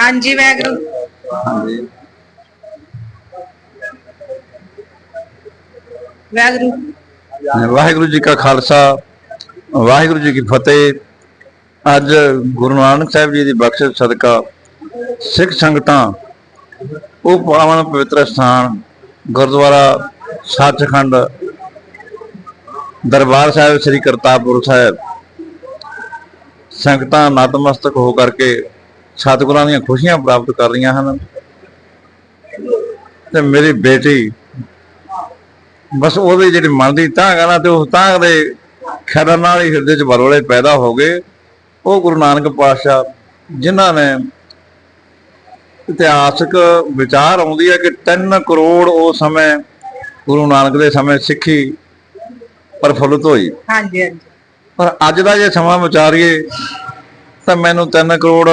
ਹਾਂਜੀ ਵੈਗਰੂ ਹਾਂਜੀ ਵੈਗਰੂ ਵਾਹਿਗੁਰੂ ਜੀ ਕਾ ਖਾਲਸਾ, ਵਾਹਿਗੁਰੂ ਜੀ ਕੀ ਫਤਿਹ। ਅੱਜ ਗੁਰੂ ਨਾਨਕ ਸਾਹਿਬ ਜੀ ਦੀ ਬਖਸ਼ਿਸ਼ ਸਦਕਾ ਸਿੱਖ ਸੰਗਤਾਂ ਉਹ ਪਾਵਨ ਪਵਿੱਤਰ ਸਥਾਨ ਗੁਰਦੁਆਰਾ ਸੱਚਖੰਡ ਦਰਬਾਰ ਸਾਹਿਬ ਸ੍ਰੀ ਕਰਤਾਰਪੁਰ ਸਾਹਿਬ। ਸੰਗਤਾਂ ਨਤਮਸਤਕ ਹੋ ਕਰਕੇ ਸਤਿਗੁਰਾਂ ਦੀਆਂ ਖੁਸ਼ੀਆਂ ਪ੍ਰਾਪਤ ਕਰ ਰਹੀਆਂ ਹਨ। ਤੇ ਮੇਰੀ ਬੇਟੀ ਬਸ ਉਹਦੇ ਜਿਹੜੇ ਮਨ ਦੀ ਤਾਂਘ ਆ ਨਾ ਤੇ ਉਸ ਤਾਂਘ ਦੇ ਖਿਆਲਾਂ ਨਾਲ ਹੀ ਹਿਰਦੇ 'ਚ ਬਰੋਲੇ ਪੈਦਾ ਹੋ ਗਏ। ਉਹ ਗੁਰੂ ਨਾਨਕ ਪਾਤਸ਼ਾਹ ਜਿਨ੍ਹਾਂ ਨੇ ਇਤਿਹਾਸਕ ਵਿਚਾਰ ਆਉਂਦੀ ਹੈ ਕਿ 3 ਕਰੋੜ ਉਸ ਸਮੇਂ ਗੁਰੂ ਨਾਨਕ ਦੇ ਸਮੇਂ ਸਿੱਖੀ ਪ੍ਰਫੁੱਲਤ ਹੋਈ। ਹਾਂਜੀ ਹਾਂਜੀ। ਪਰ ਅੱਜ ਦਾ ਜੇ ਸਮਾਂ ਵਿਚਾਰੀਏ ਤਾਂ ਮੈਨੂੰ 3 ਕਰੋੜ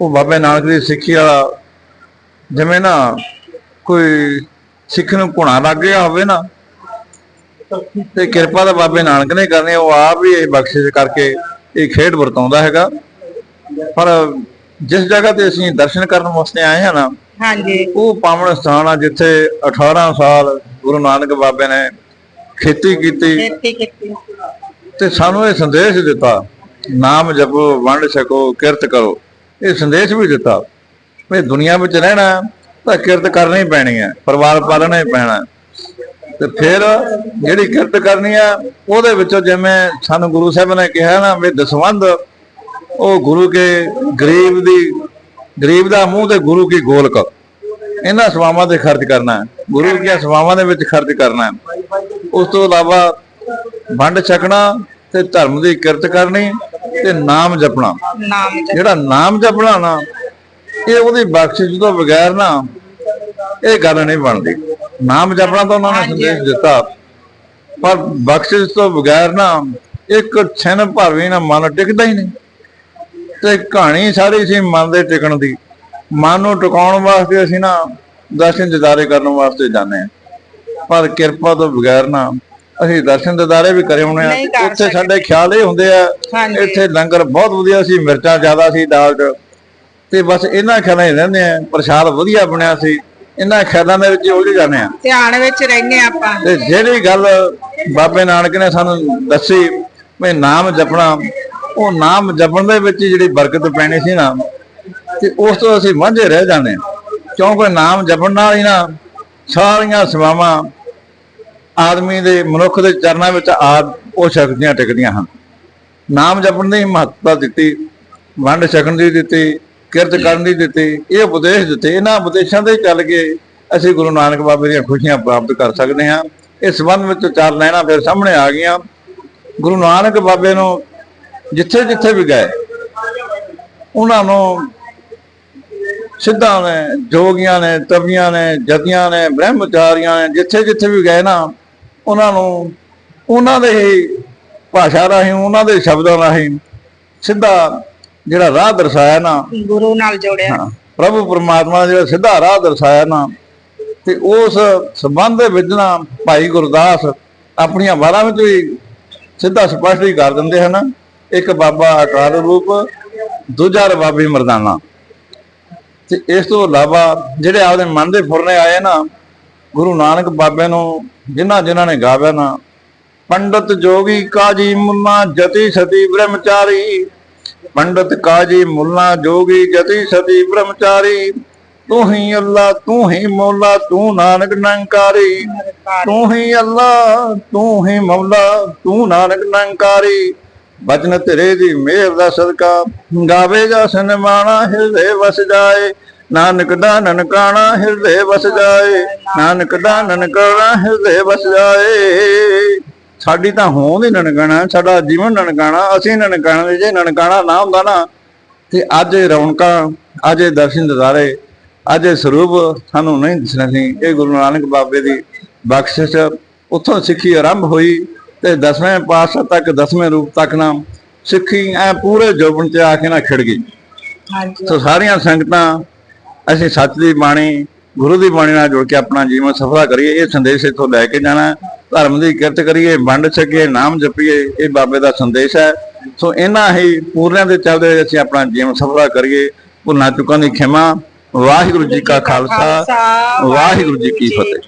ਉਹ ਬਾਬੇ ਨਾਨਕ ਦੀ ਸਿੱਖੀ ਵਾਲਾ ਜਿਵੇਂ ਨਾ ਕੋਈ ਸਿੱਖ ਨੂੰ ਘੁਣਾ ਲੱਗ ਗਿਆ ਹੋਵੇ ਨਾ ਤੇ ਕਿਰਪਾ ਤਾਂ ਬਾਬੇ ਨਾਨਕ ਨੇ ਕਰਨੀ ਉਹ ਆਪ ਹੀ ਇਹ ਬਖਸ਼ਿਸ਼ ਕਰਕੇ ਇਹ ਖੇਡ ਵਰਤਾਉਂਦਾ ਹੈਗਾ। ਪਰ ਜਿਸ ਜਗ੍ਹਾ ਤੇ ਅਸੀਂ ਦਰਸ਼ਨ ਕਰਨ ਵਾਸਤੇ ਆਏ ਹਾਂ ਨਾ ਹਾਂਜੀ। ਉਹ ਪਾਵਨ ਸਥਾਨ ਆ ਜਿੱਥੇ 18 ਸਾਲ ਗੁਰੂ ਨਾਨਕ ਬਾਬੇ ਨੇ ਖੇਤੀ ਕੀਤੀ ਖੇਤੀ ਕੀਤੀ। ਤੇ ਸਾਨੂੰ ਇਹ ਸੰਦੇਸ਼ ਦਿੱਤਾ ਨਾਮ ਜਪੋ ਵੰਡ ਛਕੋ ਕਿਰਤ ਕਰੋ। ਇਹ ਸੰਦੇਸ਼ ਵੀ ਦਿੱਤਾ ਵੀ ਦੁਨੀਆ ਵਿੱਚ ਰਹਿਣਾ ਤਾਂ ਕਿਰਤ ਕਰਨੀ ਪੈਣੀ ਹੈ ਪਰਿਵਾਰ ਪਾਲਣਾ ਹੀ ਪੈਣਾ। ਤੇ ਫਿਰ ਜਿਹੜੀ ਕਿਰਤ ਕਰਨੀ ਆ ਉਹਦੇ ਵਿੱਚੋਂ ਜਿਵੇਂ ਸਾਨੂੰ ਗੁਰੂ ਸਾਹਿਬ ਨੇ ਕਿਹਾ ਨਾ ਵੀ ਦਸਵੰਦ ਉਹ ਗੁਰੂ ਕੇ ਗਰੀਬ ਦੀ ਗਰੀਬ ਦਾ ਮੂੰਹ ਤੇ ਗੁਰੂ ਕੀ ਗੋਲਕ? ਇਹਨਾਂ ਸਵਾਵਾਂ ਤੇ ਖਰਚ ਕਰਨਾ ਹੈ। ਗੁਰੂ ਦੀਆਂ ਸਵਾਵਾਂ ਦੇ ਵਿੱਚ ਖਰਚ ਕਰਨਾ ਹੈ। ਉਸ ਤੋਂ ਇਲਾਵਾ ਵੰਡ ਛਕਣਾ ਤੇ ਧਰਮ ਦੀ ਕਿਰਤ ਕਰਨੀ ਤੇ ਨਾਮ ਜਪਣਾ। ਜਿਹੜਾ ਨਾਮ ਜਪਣਾ ਨਾ ਇਹ ਉਹਦੀ ਬਖਸ਼ਿਸ਼ ਤੋਂ ਬਗੈਰ ਨਾ ਇਹ ਗੱਲ ਨਹੀਂ ਬਣਦੀ। ਨਾਮ ਜਪਣਾ ਤਾਂ ਉਹਨਾਂ ਨੇ। ਸੰਦੇਸ਼ ਦਿੱਤਾ। ਪਰ ਬਖਸ਼ਿਸ਼ ਤੋਂ ਬਗੈਰ ਨਾ ਇੱਕ ਛਿਨ ਭਰ ਵੀ ਨਾ ਮਨ ਟਿਕਦਾ ਹੀ ਨਹੀਂ। ਤੇ ਕਹਾਣੀ ਸਾਰੀ ਸੀ ਮਨ ਦੇ ਟਿਕਣ ਦੀ। ਮਨ ਨੂੰ ਟਿਕਾਉਣ ਵਾਸਤੇ ਅਸੀਂ ਨਾ ਦਰਸ਼ਨ ਦਿਦਾਰੇ ਕਰਨ ਵਾਸਤੇ ਜਾਂਦੇ ਹਾਂ। ਪਰ ਕਿਰਪਾ ਤੋਂ ਬਗੈਰ ਨਾ ਅਸੀਂ ਦਰਸ਼ਨ ਦਿਦਾਰੇ ਵੀ ਕਰੇ ਹੋਣੇ ਆ। ਉੱਥੇ। ਸਾਡੇ ਖਿਆਲ ਇਹ ਹੁੰਦੇ ਆ। ਇੱਥੇ ਲੰਗਰ ਬਹੁਤ ਵਧੀਆ ਸੀ ਮਿਰਚਾਂ ਜ਼ਿਆਦਾ ਸੀ ਦਾਲ 'ਚ। ਤੇ ਬਸ ਇਹਨਾਂ ਖਿਆਲਾਂ 'ਚ ਰਹਿੰਦੇ ਆ ਪ੍ਰਸ਼ਾਦ ਵਧੀਆ ਬਣਿਆ ਸੀ। ਇਹਨਾਂ ਖਿਆਲਾਂ ਦੇ ਵਿੱਚ ਹੀ ਉਲਝ ਜਾਂਦੇ ਆ ਧਿਆਨ ਵਿੱਚ ਰਹਿੰਦੇ ਆਪਾਂ। ਤੇ ਜਿਹੜੀ ਗੱਲ ਬਾਬੇ ਨਾਨਕ ਨੇ ਸਾਨੂੰ ਦੱਸੀ ਵੀ ਨਾਮ ਜਪਣਾ ਉਹ ਨਾਮ ਜਪਣ ਦੇ ਵਿੱਚ ਹੀ ਜਿਹੜੀ ਬਰਕਤ ਪੈਣੀ ਸੀ ਨਾ, ਤੇ ਉਸ ਤੋਂ ਅਸੀਂ ਵਾਂਝੇ ਰਹਿ ਜਾਂਦੇ ਹਾਂ। ਕਿਉਂਕਿ ਨਾਮ ਜਪਣ ਨਾਲ ਹੀ ਨਾ ਸਾਰੀਆਂ ਸੇਵਾਵਾਂ ਆਦਮੀ ਦੇ ਮਨੁੱਖ ਦੇ ਚਰਨਾਂ ਵਿੱਚ ਆ, ਉਹ ਸ਼ਕਤੀਆਂ ਟਿਕਦੀਆਂ ਹਨ। ਨਾਮ ਜਪਣ ਦੀ ਮਹੱਤਤਾ ਦਿੱਤੀ, ਵੰਡ ਛਕਣ ਦੀ ਦਿੱਤੀ, ਕਿਰਤ ਕਰਨ ਦੀ ਦਿੱਤੀ, ਇਹ ਉਪਦੇਸ਼ ਦਿੱਤੇ। ਇਹਨਾਂ ਉਪਦੇਸ਼ਾਂ ਦੇ ਚੱਲ ਕੇ ਅਸੀਂ ਗੁਰੂ ਨਾਨਕ ਬਾਬੇ ਦੀਆਂ ਖੁਸ਼ੀਆਂ ਪ੍ਰਾਪਤ ਕਰ ਸਕਦੇ ਹਾਂ। ਇਸ ਸੰਬੰਧ ਵਿੱਚ ਚਾਰ ਲੈਣਾ ਫਿਰ ਸਾਹਮਣੇ ਆ ਗਈਆਂ। ਗੁਰੂ ਨਾਨਕ ਬਾਬੇ ਨੂੰ ਜਿੱਥੇ ਜਿੱਥੇ ਵੀ ਗਏ ਉਹਨਾਂ ਨੂੰ ਸਿੱਧਾਂ ਨੇ ਜੋਗੀਆਂ ਨੇ ਤਵੀਆਂ ਨੇ ਜਤੀਆਂ ਨੇ ਬ੍ਰਹਮਚਾਰੀਆਂ ਨੇ ਜਿੱਥੇ ਜਿੱਥੇ ਵੀ ਗਏ ਨਾ ਉਹਨਾਂ ਨੂੰ ਉਹਨਾਂ ਦੇ ਹੀ ਭਾਸ਼ਾ ਰਾਹੀਂ ਉਹਨਾਂ ਦੇ ਸ਼ਬਦਾਂ ਰਾਹੀਂ ਸਿੱਧਾ ਜਿਹੜਾ ਰਾਹ ਦਰਸਾਇਆ ਨਾ ਗੁਰੂ ਨਾਲ ਜੋੜਿਆ। ਪ੍ਰਭੂ ਪਰਮਾਤਮਾ ਜਿਹੜਾ ਸਿੱਧਾ ਰਾਹ ਦਰਸਾਇਆ ਨਾ ਤੇ ਉਸ ਸੰਬੰਧ ਦੇ ਵਿੱਚ ਨਾ ਭਾਈ ਗੁਰਦਾਸ ਆਪਣੀਆਂ ਵਾਰਾਂ ਵਿੱਚ ਵੀ ਸਿੱਧਾ ਸਪਸ਼ਟ ਹੀ ਕਰ ਦਿੰਦੇ ਹਨ। ਇੱਕ ਬਾਬਾ ਅਕਾਲ ਰੂਪ, ਦੂਜਾ ਰਬਾਬੀ ਮਰਦਾਨਾ। ਤੇ ਇਸ ਤੋਂ ਇਲਾਵਾ ਜਿਹੜੇ ਆਪਦੇ ਮਨ ਦੇ ਫੁਰਨੇ ਆਏ ਨਾ, ਗੁਰੂ ਨਾਨਕ ਬਾਬੇ ਨੂੰ ਜਿਨ੍ਹਾਂ ਜਿਨ੍ਹਾਂ ਨੇ ਗਾਵਿਆ ਨਾ, ਪੰਡਤ ਜੋਗੀ ਕਾਜੀ ਮੁੰਨਾ ਜਤੀ ਸਤੀ ਬ੍ਰਹਮਚਾਰੀ। ਪੰਡਤ ਕਾਜੀ ਮੁੱਲਾ ਜੋਗੀ ਜਤੀ ਸਤੀ ਬ੍ਰਹਮਚਾਰੀ। ਤੂੰ ਹੀ ਅੱਲਾ, ਤੂੰ ਹੀ ਮੌਲਾ, ਤੂੰ ਨਾਨਕ ਨੰਕਾਰੀ। ਤੂੰ ਹੀ ਅੱਲਾ, ਤੂੰ ਹੀ ਮੌਲਾ, ਤੂੰ ਨਾਨਕ ਨੰਕਾਰੀ। ਬਚਨ ਤੇਰੇ ਦੀ ਮਿਹਰ ਦਾ ਸਦਕਾ। ਗਾਵੇਗਾ ਸਨਮਾਣਾ, ਹਿਰਦੇ ਵਸ ਜਾਏ। ਨਾਨਕ ਦਾ ਨਨਕਾਣਾ, ਹਿਰਦੇ ਵਸ ਜਾਏ। ਨਾਨਕ ਦਾ ਨਨਕਾਣਾ, ਹਿਰਦੇ ਵਸ ਜਾਏ। ਸਾਡੀ ਤਾਂ ਹੋਂਦ ਹੀ ਨਨਕਾਣਾ, ਸਾਡਾ ਜੀਵਨ ਨਨਕਾਣਾ, ਅਸੀਂ ਨਨਕਾਣਾ, ਜੇ ਨਨਕਾਣਾ ਨਾ ਹੁੰਦਾ ਨਾ, ਤੇ ਅੱਜ ਇਹ ਰੌਣਕਾਂ, ਅੱਜ ਇਹ ਦਰਸ਼ਨ ਦਿਦਾਰੇ, ਅੱਜ ਇਹ ਸਰੂਪ ਸਾਨੂੰ ਨਹੀਂ ਦਿਸਣਾ ਸੀ। ਇਹ ਗੁਰੂ ਨਾਨਕ ਬਾਬੇ ਦੀ ਬਖਸ਼ਿਸ਼ ਉੱਥੋਂ ਸਿੱਖੀ ਆਰੰਭ ਹੋਈ। ਤੇ ਦਸਵੇਂ ਪਾਤਸ਼ਾਹ ਤੱਕ ਦਸਵੇਂ ਰੂਪ ਤੱਕ ਨਾ ਸਿੱਖੀ ਐ ਪੂਰੇ ਜੋਬਨ ਚ ਆ ਕੇ ਨਾ ਖਿੜ ਗਈ। ਹਾਂਜੀ। ਸੋ ਸਾਰੀਆਂ ਸੰਗਤਾਂ ਅਸੀਂ ਸੱਚ ਦੀ ਬਾਣੀ ਗੁਰੂ ਦੀ ਬਾਣੀ ਨਾਲ ਜੁੜ ਕੇ ਆਪਣਾ ਜੀਵਨ ਸਫਲਾ ਕਰੀਏ ਇਹ ਸੰਦੇਸ਼ ਇੱਥੋਂ ਲੈ ਕੇ ਜਾਣਾ। ਧਰਮ ਦੀ ਕਿਰਤ ਕਰੀਏ ਵੰਡ ਛਕੀਏ ਨਾਮ ਜਪੀਏ ਇਹ ਬਾਬੇ ਦਾ ਸੰਦੇਸ਼ ਹੈ। ਸੋ ਇਹਨਾਂ ਹੀ ਪੂਰਿਆਂ ਦੇ ਚੱਲਦੇ ਅਸੀਂ ਆਪਣਾ ਜੀਵਨ ਸਫਲਾ ਕਰੀਏ। ਭੁੱਲਾਂ ਚੁੱਕਾਂ ਦੀ ਖਿਮਾ। ਵਾਹਿਗੁਰੂ ਜੀ ਕਾ ਖਾਲਸਾ। ਵਾਹਿਗੁਰੂ ਜੀ ਕੀ ਫਤਿਹ।